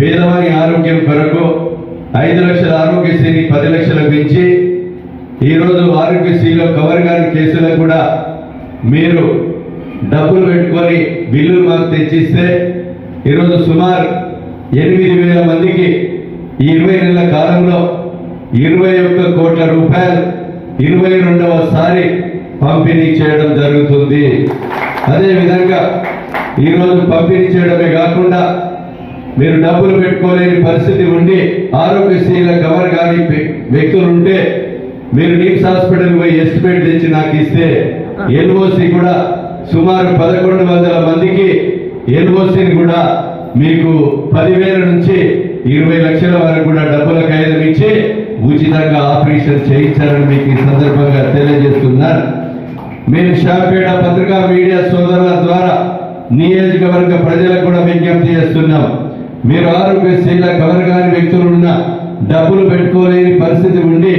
పేదవారి ఆరోగ్యం కొరకు ఐదు లక్షల ఆరోగ్యశ్రీని పది లక్షలకు పెంచి ఈరోజు ఆరోగ్యశ్రీలో కవర్ కాని కేసులకు కూడా మీరు డబ్బులు పెట్టుకొని బిల్లులు మాకు తెచ్చిస్తే ఈరోజు సుమారు ఎనిమిది వేల మందికి ఈ ఇరవై నెలల కాలంలో ఇరవై ఒక్క కోట్ల రూపాయలు ఇరవై రెండవసారి పంపిణీ చేయడం జరుగుతుంది. అదేవిధంగా ఈరోజు పంపిణీ చేయడమే కాకుండా మీరు డబ్బులు పెట్టుకోలేని పరిస్థితి ఉండి ఆరోగ్యశ్రీల కవర్ కాని వ్యక్తులుంటే వ్యక్తులు ఉంటే మీరు నిమ్స్ హాస్పిటల్ పోయి ఎస్టిమేట్ తెచ్చి నాకు ఇస్తే ఎన్ఓసి కూడా సుమారు పదకొండు వందల మందికి ఎన్ఓసిని కూడా మీకు పదివేల నుంచి ఇరవై లక్షల వరకు కూడా డబ్బుల ఖైదం ఇచ్చి ఉచితంగా ఆపరేషన్ చేయించాలని మీకు ఈ సందర్భంగా తెలియజేస్తున్నారు మేము షాపేట పత్రికా మీడియా సోదరుల ద్వారా నియోజకవర్గ ప్రజలకు కూడా విజ్ఞప్తి చేస్తున్నాం. మీరు ఆరోగ్యశ్రీల కవర్ కాని వ్యక్తులు ఉన్న డబ్బులు పెట్టుకోలేని పరిస్థితి ఉండి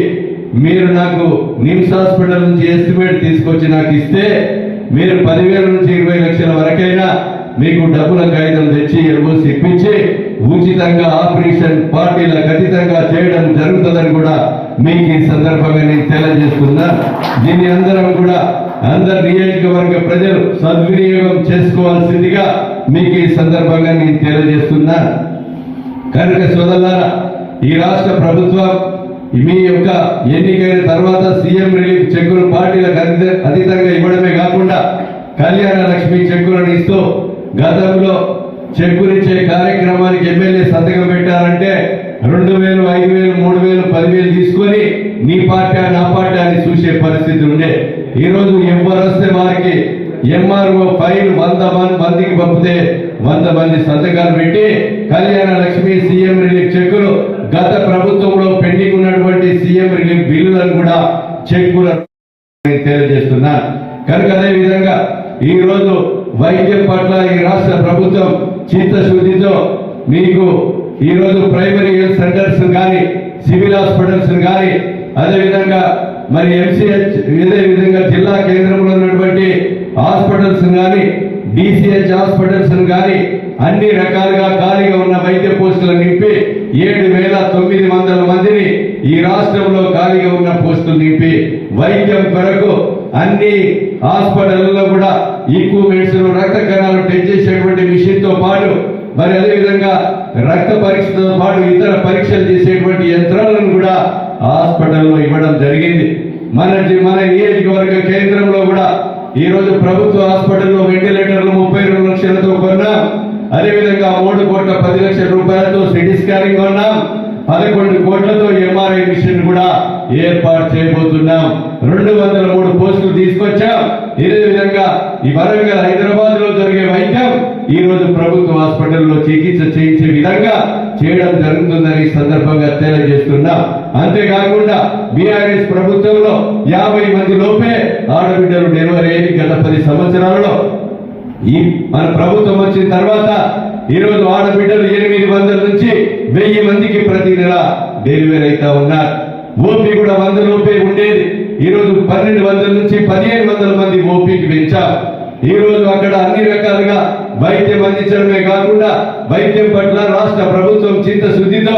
మీరు నాకు నిమ్స్ హాస్పిటల్ నుంచి ఎస్టిమేట్ తీసుకొచ్చి నాకు ఇస్తే మీరు పదివేల నుంచి ఇరవై లక్షల వరకైనా మీకు డబ్బుల కాగితం తెచ్చి ఎరువుసి ఇప్పించి ఉచితంగా ఆపరేషన్ పార్టీల ఖచ్చితంగా చేయడం జరుగుతుందని కూడా మీకు ఈ సందర్భంగా నేను తెలియజేస్తున్నా. దీన్ని అందరం కూడా అందరు నియోజకవర్గ ప్రజలు సద్వినియోగం చేసుకోవాల్సిందిగా మీకు ఈ సందర్భంగా నేను తెలియజేస్తున్నా. కనుక సోదరులారా ఈ రాష్ట్ర ప్రభుత్వం మీ యొక్క ఎన్నికైన తర్వాత సీఎం రిలీఫ్ చెక్కులు పార్టీలకు అతీతంగా ఇవ్వడమే కాకుండా కళ్యాణ లక్ష్మి చెక్కులను ఇస్తూ గతంలో చెక్కునిచ్చే కార్యక్రమానికి ఎమ్మెల్యే సంతకం పెట్టారంటే రెండు వేలు ఐదు వేలు మూడు వేలు పదివేలు తీసుకొని నీ పార్టీ నా పార్టీ అని చూసే పరిస్థితి ఉండే. ఈరోజు రోజు ఎవరు వస్తే వారికి ఎంఆర్ఓ ఫైల్ వంద మంది మందికి పంపితే వంద మంది సంతకాలు పెట్టి కళ్యాణ లక్ష్మి సీఎం రిలీఫ్ చెక్కులు గత ప్రభుత్వంలో పెండింగ్ ఉన్నటువంటి సీఎం రిలీఫ్ బిల్లులను కూడా చెక్కులను తెలియజేస్తున్నా. కనుక అదే విధంగా ఈ రోజు వైద్యం పట్ల ఈ రాష్ట్ర ప్రభుత్వం చిత్తశుద్ధితో మీకు ఈరోజు ప్రైమరీ హెల్త్ సెంటర్స్ కానీ సివిల్ హాస్పిటల్స్ కానీ అదేవిధంగా మరి ఎంసీహెచ్ ఇదే విధంగా జిల్లా కేంద్రంలో ఉన్నటువంటి హాస్పిటల్స్ కానీ డిసిహెచ్ హాస్పిటల్స్ కానీ అన్ని రకాలుగా ఖాళీగా ఉన్న వైద్య పోస్టులు నింపి ఏడు వేల తొమ్మిది వందల మందిని ఈ రాష్ట్రంలో ఖాళీగా ఉన్న పోస్టులు నింపి వైద్యం కొరకు అన్ని హాస్పిటల్లో కూడా ఈక్విప్మెంట్స్ రక్త కణాలు టెస్ట్ చేసేటువంటి మిషన్తో పాటు మరి అదేవిధంగా రక్త పరీక్షతో పాటు ఇతర పరీక్షలు చేసేటువంటి యంత్రాలను కూడా హాస్పిటల్లో ఇవ్వడం జరిగింది. మన మన నియోజకవర్గ కేంద్రంలో కూడా ఈ రోజు ప్రభుత్వ హాస్పిటల్లో వెంటిలేటర్లు ముప్పై రెండు లక్షలతో కొన్నాం. అదేవిధంగా మూడు కోట్ల పది లక్షల రూపాయలతో సిటీ స్కానింగ్ కొన్నాం. పదకొండు కోట్లతో ఎంఆర్ఐ మిషన్ కూడా ఏర్పాటు చేయబోతున్నాం. రెండు వందల మూడు పోస్టులు తీసుకొచ్చాం. ఇదే విధంగా ఈ వరంగల్ హైదరాబాద్లో జరిగే వైద్యం ఈ రోజు ప్రభుత్వ హాస్పిటల్లో చికిత్స చేయించే విధంగా చేయడం జరుగుతుందని ఈ సందర్భంగా తెలియజేస్తున్నాం. అంతేకాకుండా బీఆర్ఎస్ ప్రభుత్వంలో యాభై మంది లోపే ఆడబిడ్డలు డెలివరీ అయ్యి గత పది సంవత్సరాలలో ఈ మన ప్రభుత్వం వచ్చిన తర్వాత ఈ రోజు ఆడబిడ్డలు ఎనిమిది వందల నుంచి వెయ్యి మందికి ప్రతి నెల డెలివరీ అవుతా ఉన్నారు. ఓపీ కూడా వంద లోపే ఉండేది. ఈరోజు పన్నెండు వందల నుంచి పదిహేను వందల మంది ఓపీకి పెంచారు ఈరోజు అక్కడ అన్ని రకాలుగా వైద్యం అందించడమే కాకుండా వైద్యం పట్ల రాష్ట్ర ప్రభుత్వం చిత్తశుద్ధితో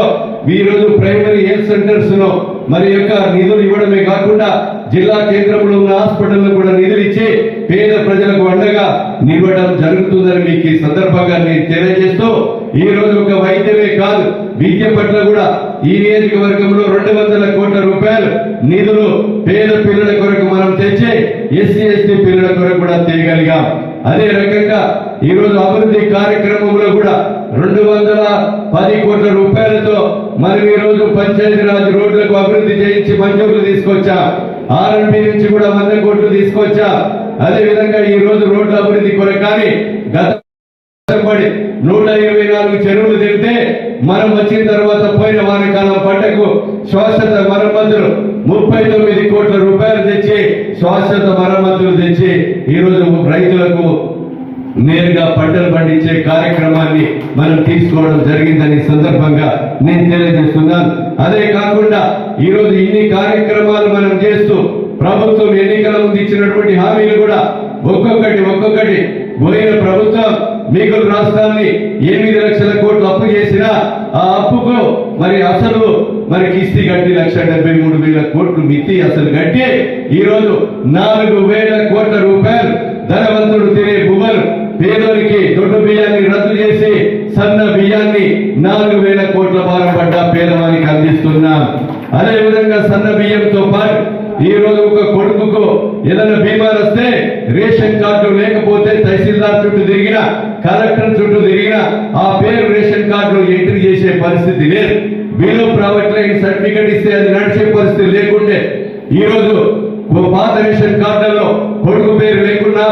ఈ రోజు ప్రైమరీ హెల్త్ సెంటర్స్లో మరి యొక్క నిధులు ఇవ్వడమే కాకుండా జిల్లా కేంద్రంలో ఉన్న హాస్పిటల్లో కూడా నిధులు ఇచ్చి పేద ప్రజలకు అండగా నివ్వడం జరుగుతుందని మీకు ఈ సందర్భంగా నేను తెలియజేస్తూ ఈ రోజు ఒక వైద్యమే కాదు విద్య పట్ల కూడా ఈ నియోజకవర్గంలో రెండు వందల కోట్ల రూపాయలు నిధులు పేద పిల్లల కొరకు మనం తెచ్చి ఎస్సీ ఎస్టీ పిల్లల కొరకు కూడా తేయగలిగాం. అదే రకంగా ఈ రోజు అభివృద్ధి కార్యక్రమంలో కూడా రెండు వందల పది కోట్ల రూపాయలతో మనం ఈరోజు రోజు రోడ్లకు అభివృద్ధి చేయించి మంజూరులు తీసుకొచ్చా. ఆర్ఎంపీ నుంచి కూడా వంద కోట్లు తీసుకొచ్చా. అదే విధంగా ఈ రోజు రోడ్ల అభివృద్ధి కొరకాని గత నూట ఇరవై నాలుగు చెరువులు తింటే మనం వచ్చిన తర్వాత పోయిన వానకాలం పంటకు శాశ్వత మరమ్మతులు ముప్పై తొమ్మిది కోట్ల రూపాయలు తెచ్చి శాశ్వత మరమ్మతులు తెచ్చి ఈ రోజు రైతులకు నేరుగా పంటలు పండించే కార్యక్రమాన్ని మనం తీసుకోవడం జరిగిందని సందర్భంగా నేను తెలియజేస్తున్నాను. అదే కాకుండా ఈ రోజు ఇన్ని కార్యక్రమాలు మనం చేస్తూ ప్రభుత్వం ఎన్నికల ముందు ఇచ్చినటువంటి హామీలు కూడా ఒక్కొక్కటి ఒక్కొక్కటి. పోయిన ప్రభుత్వం మీకు రాష్ట్రాన్ని ఎనిమిది లక్షల కోట్లు అప్పు చేసినా ఆ అప్పుకు మరి అసలు మరి కిస్తీ గట్టి లక్ష డెబ్బై మూడు వేల కోట్లు మిత్తి అసలు గట్టి ఈ రోజు నాలుగు వేల కోట్ల రూపాయలు ధనవంతుడు తినే బువ్వలు పేదోనికి దొడ్డు బియ్యాన్ని రద్దు చేసి సన్న బియ్యాన్ని నాలుగు వేల కోట్ల భారం పడ్డ పేదవానికి అందిస్తున్నాం. అదే విధంగా సన్న బియ్యంతో పాటు ఈ రోజు ఒక కొడుకుకు ఏదైనా బీమార్ వస్తే రేషన్ కార్డు లేకపోతే తహసీల్దార్ చుట్టూ తిరిగిన కలెక్టర్ చుట్టూ తిరిగిన ఆ పేరు రేషన్ కార్డు ఎంట్రీ చేసే పరిస్థితి లేదు. బిలో ప్రాపర్టీ లైన్ సర్టిఫికెట్ ఇస్తే అది నడిచే పరిస్థితి లేకుంటే ఈ రోజు పాత రేషన్ కార్డులలో కొడుకు పేరు లేకున్నా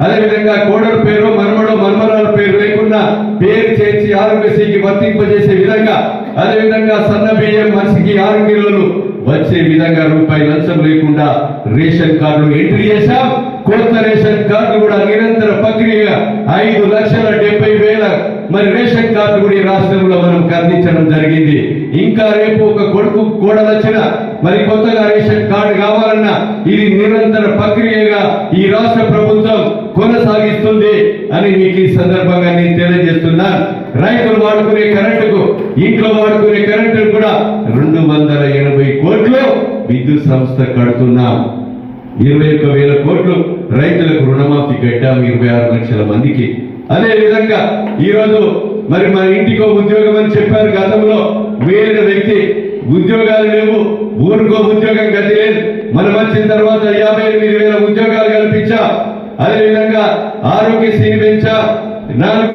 అదేవిధంగా కోడలు పేరు మనమడు మనమరాల పేరు లేకుండా పేరు చేర్చి ఆరోగ్యశ్రీకి వర్తింపజేసే విధంగా అదేవిధంగా సన్న బియ్యం మనిషికి ఆరు కిలోలు. వచ్చే విధంగా రూపాయి లంచం లేకుండా రేషన్ కార్డులు ఎంట్రీ చేశాం. కొత్త రేషన్ కార్డు కూడా నిరంతర ప్రక్రియగా ఐదు లక్షల డెబ్బై వేల. మరి రేషన్ కార్డు కూడా ఈ రాష్ట్రంలో మనం అందించడం జరిగింది. ఇంకా రేపు ఒక కొడుకు కోడలు వచ్చిన మరి కొత్తగా రేషన్ కార్డు కావాలన్నా ఇది నిరంతర ప్రక్రియగా ఈ రాష్ట్ర ప్రభుత్వం కొనసాగిస్తుంది అని మీకు ఈ సందర్భంగా నేను తెలియజేస్తున్నాను. రైతులు వాడుకునే కరెంటుకు ఇంట్లో వాడుకునే కరెంటు కూడా రెండు వందల ఎనభై కోట్లు విద్యుత్ సంస్థ కడుతున్నాం ఇరవై ఒక్క వేల కోట్లు రైతులకు రుణమాఫీ కట్టాము ఇరవై ఆరు లక్షల మందికి. అదే విధంగా ఈరోజు మరి మన ఇంటికో ఉద్యోగం అని చెప్పారు గతంలో. వేరే వ్యక్తి ఉద్యోగాలు లేవు ఊరికో ఉద్యోగం గతి లేదు. మనం వచ్చిన తర్వాత యాభై ఎనిమిది వేల ఉద్యోగాలు కల్పించా. అదే విధంగా ఆరోగ్యశ్రీని పెంచా. నాలుగు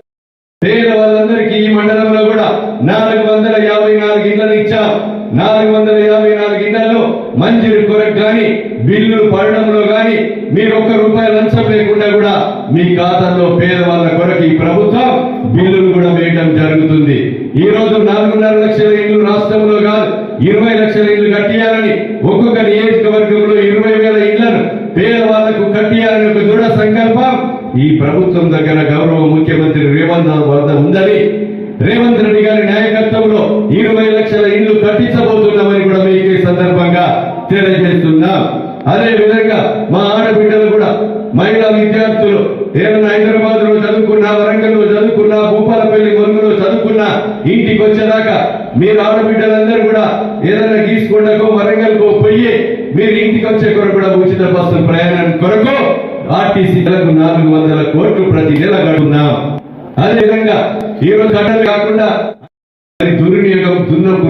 పేద వాళ్ళందరికీ ఈ మండలంలో కూడా నాలుగు వందల యాభై నాలుగు ఇళ్ళను ఇచ్చాం నాలుగు వందల యాభై నాలుగు ఇళ్ళలో మంజూరు కొరకు కానీ బిల్లులు పడడంలో కానీ మీరు ఒక్క రూపాయి లంచం లేకుండా కూడా మీ ఖాతాలో పేదవాళ్ళ కొరకు ఈ ప్రభుత్వం బిల్లులు కూడా వేయడం జరుగుతుంది. ఈ రోజు నాలుగున్నర లక్షల ఇల్లు రాష్ట్రంలో కాదు ఇరవై లక్షల ఇల్లు కట్టియాలని ఒక్కొక్క నియోజకవర్గంలో ఇరవై వేల ఇళ్ళను పేదవాళ్ళకు కట్టియాలని ఒక దృఢ సంకల్పం ఈ ప్రభుత్వం దగ్గర గౌరవ ముఖ్యమంత్రి రేవంత్ రావు వద్ద ఉందని రేవంత్ రెడ్డి గారి నాయకత్వంలో ఇరవై లక్షల ఇల్లు కట్టించబోతున్నామని కూడా మీకు ఈ సందర్భంగా తెలియజేస్తున్నాం అదే విధంగా మా ఆడబిడ్డలు కూడా మహిళా విద్యార్థులు ఏదైనా హైదరాబాద్లో చదువుకున్నా వరంగల్లో చదువుకున్నా భూపాలపల్లి మురుగులో చదువుకున్నా ఇంటికి వచ్చేదాకా మీరు ఆడబిడ్డలందరూ కూడా ఏదైనా గీసుకుండకో వరంగల్కో పోయి మీరు ఇంటికి వచ్చే కొరకు కూడా ఉచిత బస్సు ప్రయాణం కొరకు ఆర్టీసీ నెలకు నాలుగు వందల కోట్లు ప్రతి నెల గడుపున్నాం అదే విధంగా ఈ రోజు కట్టలు కాకుండా మరి దుర్వినియోగం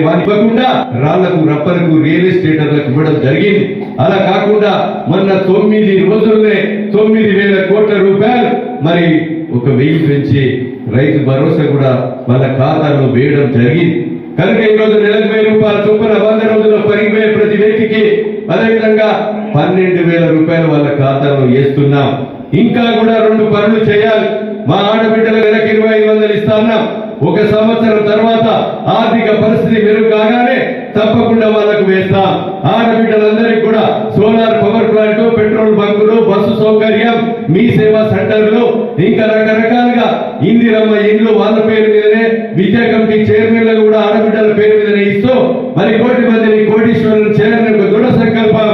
దున్నపు ఇవ్వకుండా రాళ్ళకు రప్పలకు రియల్ ఎస్టేటర్లకు ఇవ్వడం జరిగింది. అలా కాకుండా మొన్న తొమ్మిది రోజుల్లోనే తొమ్మిది వేల కోట్ల రూపాయలు మరి ఒక వెయ్యి పెంచి రైతు భరోసా కూడా వాళ్ళ ఖాతాలో వేయడం జరిగింది. కనుక ఈ రోజు నెలకు వెయ్యి రూపాయల చొప్పున వంద రోజుల్లో పరిగిపోయే ప్రతి వ్యక్తికి అదేవిధంగా పన్నెండు వేల రూపాయలు వాళ్ళ ఖాతాలో వేస్తున్నాం. ఇంకా కూడా రెండు పనులు చేయాలి. మా ఆడబిడ్డల నెలకు ఇరవై ఐదు వందలు ఇస్తాన్నాం ఒక సంవత్సరం తర్వాత ఆర్థిక పరిస్థితి మెరుగు కాగానే తప్పకుండా వాళ్ళకు వేస్తాం. ఆడబిడ్డలందరికీ కూడా సోలార్ పవర్ ప్లాంట్ పెట్రోల్ బంకులు బస్సు సౌకర్యం మీ సేవా సెంటర్లు ఇంకా రకరకాలుగా ఇందిరమ్మ ఇండ్లు వాళ్ళ పేరు మీదనే విద్యా కమిటీ చైర్మన్లు కూడా ఆడబిడ్డల పేరు మీదనే ఇస్తూ మరి కోటి మందిని కోటీశ్వరులు చేరని ఒక దృఢ సంకల్పం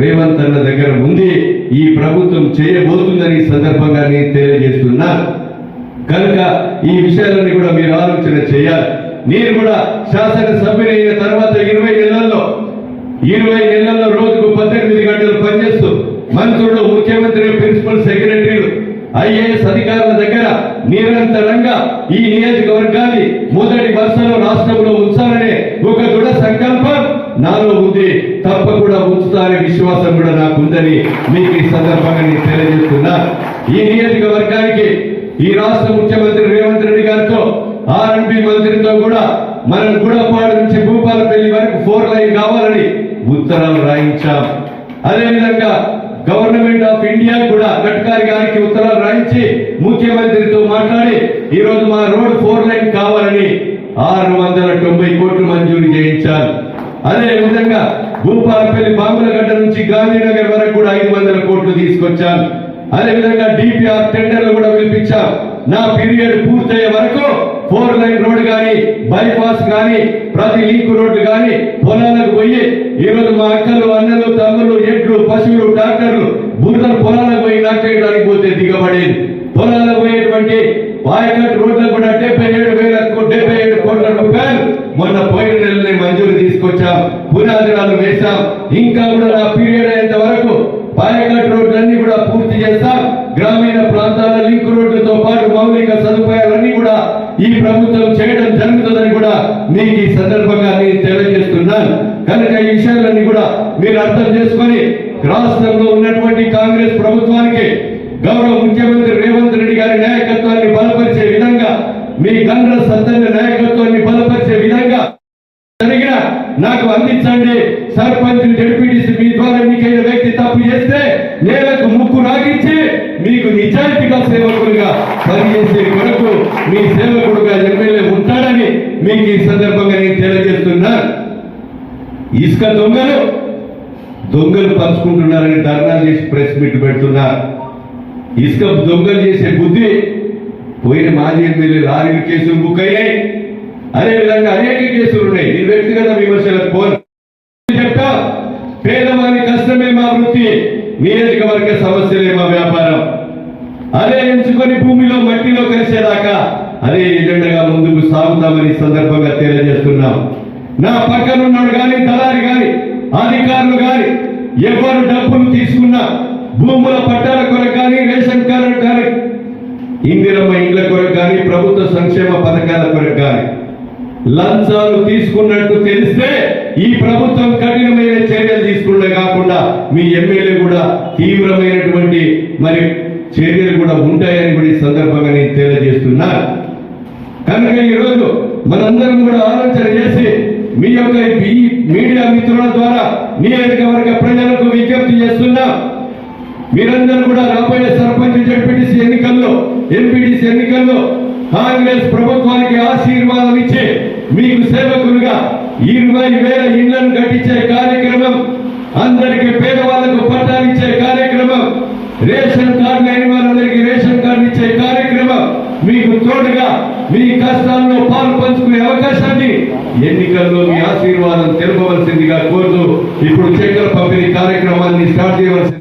రేవంత్ అన్న దగ్గర ఉంది. ఈ ప్రభుత్వం చేయబోతుందని సందర్భంగా నేను తెలియజేస్తున్నా. కనుక ఈ విషయాలన్నీ కూడా మీరు ఆలోచన చేయాలి. నేను కూడా శాసనసభ్యుని అయిన తర్వాత ఇరవై నెలల్లో ఇరవై నెలల్లో రోజుకు పద్దెనిమిది గంటలు పనిచేస్తూ మంత్రులు ముఖ్యమంత్రి ప్రిన్సిపల్ సెక్రటరీలు ఐఏఎస్ అధికారుల దగ్గర నిరంతరంగా ఈ నియోజకవర్గాన్ని మొదటి వరుసలో రాష్ట్రంలో ఉంచాలనే ఒక దృఢ సంకల్పం నాలో ఉంది. తప్పకుండా ఉంచుతారనే విశ్వాసం కూడా నాకు ఉందని మీకు ఈ సందర్భంగా నేను తెలియజేస్తున్నా. ఈ నియోజకవర్గానికి ఈ రాష్ట్ర ముఖ్యమంత్రి రేవంత్ రెడ్డి గారితో ఆర్ఎంపీ మంత్రితో కూడా మనం గుడపాడు నుంచి భూపాలపల్లి వరకు ఫోర్ లైన్ కావాలని ఉత్తరాలు రాయించాం. అదేవిధంగా గవర్నమెంట్ ఆఫ్ ఇండియా కూడా గడ్కరీ గారికి ఉత్తరాలు రాయించి ముఖ్యమంత్రితో మాట్లాడి ఈ రోజు మా రోడ్ ఫోర్ లైన్ కావాలని ఆరు వందల తొంభై కోట్లు మంజూరు చేయించారు. అదే విధంగా భూపాలపల్లి బాంబులగడ్డ నుంచి గాంధీనగర్ వరకు కూడా ఐదు వందల కోట్లు తీసుకొచ్చాను అదేవిధంగా డిపిఆర్ టెండర్లు కూడా పిలిపించాం నా పీరియడ్ పూర్తయ్యే వరకు ఫోర్ లైన్ రోడ్ కానీ బైపాస్ కానీ ప్రతి లింక్ రోడ్డు కానీ పొలాలకు పోయి ఈరోజు మా అక్కలు అన్నలు తమ్ముళ్ళు ఎడ్లు పశువులు డాక్టర్లు బురదలు పొలాలకు పోయి నాటేయడానికి పోతే దిగబడేది. పొలాలకు పోయేటువంటి వాయకట్ రోడ్లకు కూడా డెబ్బై ఏడు వేల డెబ్బై ఏడు కోట్ల రూపాయలు మొన్న పోయిన నెలనే మంజూరు తీసుకొచ్చాం. పునాదిరాలు వేశాం. ఇంకా కూడా నా పీరియడ్ అయ్యేంత వరకు చేస్తాం. గ్రామీణ ప్రాంతాల లింక్ రోడ్లతో పాటు మౌలిక సదుపాయాలన్నీ కూడా ఈ ప్రభుత్వం చేయడం జరుగుతుందని కూడా మీకు ఈ సందర్భంగా నేను తెలియజేస్తున్నాను. కనుక ఈ విషయాలన్నీ కూడా మీరు అర్థం చేసుకొని రాష్ట్రంలో ఉన్నటువంటి కాంగ్రెస్ ప్రభుత్వానికి గౌరవ ముఖ్యమంత్రి రేవంత్ రెడ్డి గారి నాయకత్వాన్ని బలపరిచే విధంగా మీ కాంగ్రెస్ సత్తన్న నాయకత్వాన్ని నాకు అందించండి. సర్పంచ్ జడ్పీటీసీ మీ ద్వారా మీకైన వ్యక్తి తప్పు చేస్తే నేలకు ముక్కు నాగించి మీకు నిజాయితీగా సేవకుడిగా పనిచేసే కొరకు మీ సేవకుడుగా ఎమ్మెల్యే ఉంటాడని మీకు ఈ సందర్భంగా నేను తెలియజేస్తున్నా. ఇసుక దొంగలు దొంగలు పంచుకుంటున్నారని ధర్నా చేసి ప్రెస్ మీట్ పెడుతున్నా. ఇసుక దొంగలు చేసే బుద్ధి పోయిన మాజీ ఎమ్మెల్యే లారీల కేసులు బుక్ అయ్యాయి. అదే విధంగా అనేక కేసులు ఉన్నాయి. నేను వ్యక్తిగత విమర్శలకు పోను చెప్తా పేదవాని కష్టమే మా వృత్తి నియోజకవర్గ సమస్యలే మా వ్యాపారం. అదే ఎంచుకొని భూమిలో మట్టిలో కలిసేదాకా అదే ఎజెండగా ముందుకు సాగుతామని సందర్భంగా తెలియజేస్తున్నాం. నా పక్కనున్నాడు కానీ దళారి కానీ అధికారులు కానీ ఎవరు డబ్బులు తీసుకున్నా భూముల పట్టాల కొరకు కానీ రేషన్ కార్డు కానీ ఇందిరమ్మ ఇండ్ల కొరకు కానీ ప్రభుత్వ సంక్షేమ పథకాల కొరకు కానీ లంచాలు తీసుకున్నట్టు తెలిస్తే ఈ ప్రభుత్వం కఠినమైన చర్యలు తీసుకుంటే కాకుండా మీ ఎమ్మెల్యే కూడా తీవ్రమైనటువంటి మరి చర్యలు కూడా ఉంటాయని కూడా ఈ సందర్భంగా నేను తెలియజేస్తున్నా. కనుక ఈరోజు మనందరం కూడా ఆలోచన చేసి మీ యొక్క మీడియా మిత్రుల ద్వారా నియోజకవర్గ ప్రజలకు విజ్ఞప్తి చేస్తున్నాం. మీరందరూ కూడా రాబోయే సర్పంచ్ జడ్పీటీసీ ఎన్నికల్లో ఎంపీటీసీ ఎన్నికల్లో కాంగ్రెస్ ప్రభుత్వానికి ఆశీర్వాదం ఇచ్చే మీకు సేవకులుగా ఇరవై వేల ఇళ్ళను కట్టించే కార్యక్రమం అందరికి పేదవాళ్ళకు పట్టాలు ఇచ్చే కార్యక్రమం రేషన్ కార్డు లేని వారందరికీ రేషన్ కార్డు ఇచ్చే కార్యక్రమం మీకు తోడుగా మీ కష్టాల్లో పాలు పంచుకునే అవకాశాన్ని ఎన్నికల్లో మీ ఆశీర్వాదం తెలుపవలసిందిగా కోరుతూ ఇప్పుడు చెక్కల పంపిణీ కార్యక్రమాన్ని స్టార్ట్ చేయవలసింది.